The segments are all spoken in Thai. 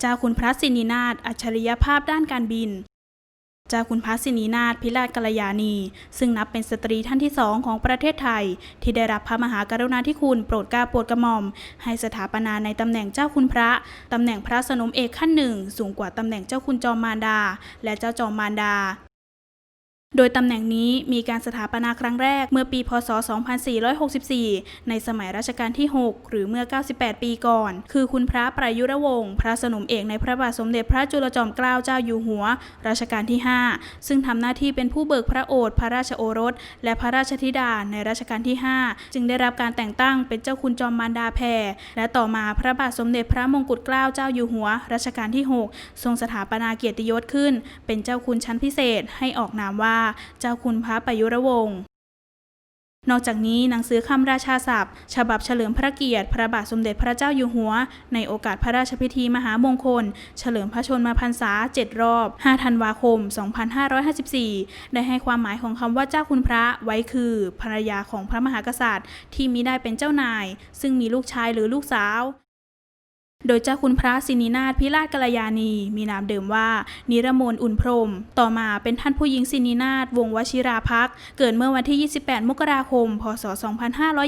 เจ้าคุณพระสินีนาถอัจฉริยภาพด้านการบิน เจ้าคุณพระสินีนาถพิราชกัลยาณี ซึ่งนับเป็นสตรีท่านที่สองของประเทศไทย ที่ได้รับพระมหากรุณาธิคุณโปรดเกล้าโปรดกระหม่อม ให้สถาปนาในตำแหน่งเจ้าคุณพระ ตำแหน่งพระสนมเอกขั้นหนึ่งสูงกว่าตำแหน่งเจ้าคุณจอมมารดา และเจ้าจอมมารดา ดยตำแหน่งนี้มีการสถาปนาครั้งแรกเมื่อปี พศ 2464 ในสมัยรัชกาลที่ 6 หรือเมื่อ 98 ปีก่อน คือคุณพระประยุรวงศ์พระสนมเอกในพระบาทสมเด็จพระจุลจอมเกล้าเจ้าอยู่หัว รัชกาลที่ 5 ซึ่งทำหน้าที่เป็นผู้เบิกพระโอษฐ์พระราชโอรส และพระราชธิดาในรัชกาลที่ 5 จึงได้รับการแต่งตั้งเป็นเจ้าคุณจอมมารดาแพรและต่อมาพระบาทสมเด็จพระมงกุฎเกล้าเจ้าอยู่หัว รัชกาลที่ 6 ทรงสถาปนาเกียรติยศขึ้น เป็นเจ้าคุณชั้นพิเศษให้ออกนามว่าเจ้าคุณพระประยุรวงศ์นอกจากนี้หนังสือคำราชาศัพท์ ฉบับเฉลิมพระเกียรติ พระบาทสมเด็จพระเจ้าอยู่หัว ในโอกาสพระราชพิธีมหามงคล เฉลิมพระชนมพรรษา 7 รอบ 5 ธันวาคม 2554 ได้ให้ความหมายของคำว่าเจ้าคุณพระไว้คือภรรยาของพระมหากษัตริย์ ที่มิได้เป็นเจ้านาย ซึ่งมีลูกชายหรือลูกสาว โดยเจ้าคุณพระสินีนาถพิราชกัลยาณี มีนามเดิมว่า นิรมนอุ่นพรม ต่อมาเป็นท่านผู้หญิงสินีนาถวงศ์วชิราภัก เกิดเมื่อวันที่ 28 มกราคม พศ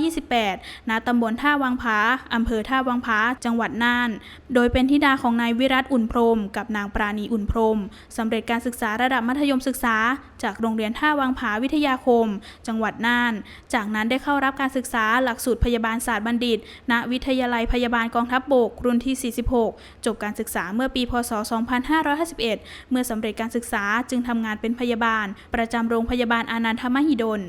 2528 ณ ตำบลท่าวังผาอำเภอท่าวังผาจังหวัดน่าน โดยเป็นธิดาของนายวิรัตอุ่นพรม กับนางปราณีอุ่นพรมสำเร็จการศึกษาระดับมัธยมศึกษา จากโรงเรียนท่าวังผาวิทยาคม จังหวัดน่าน จากนั้นได้เข้ารับการศึกษาหลักสูตรพยาบาลศาสตร์บัณฑิต ณ วิทยาลัยพยาบาลกองทัพบบกรุ่นที่ 46 จบการศึกษาเมื่อปี พศ 2551 เมื่อสำเร็จการศึกษาจึงทำงานเป็นพยาบาล ประจำโรงพยาบาลอานันทมหิดล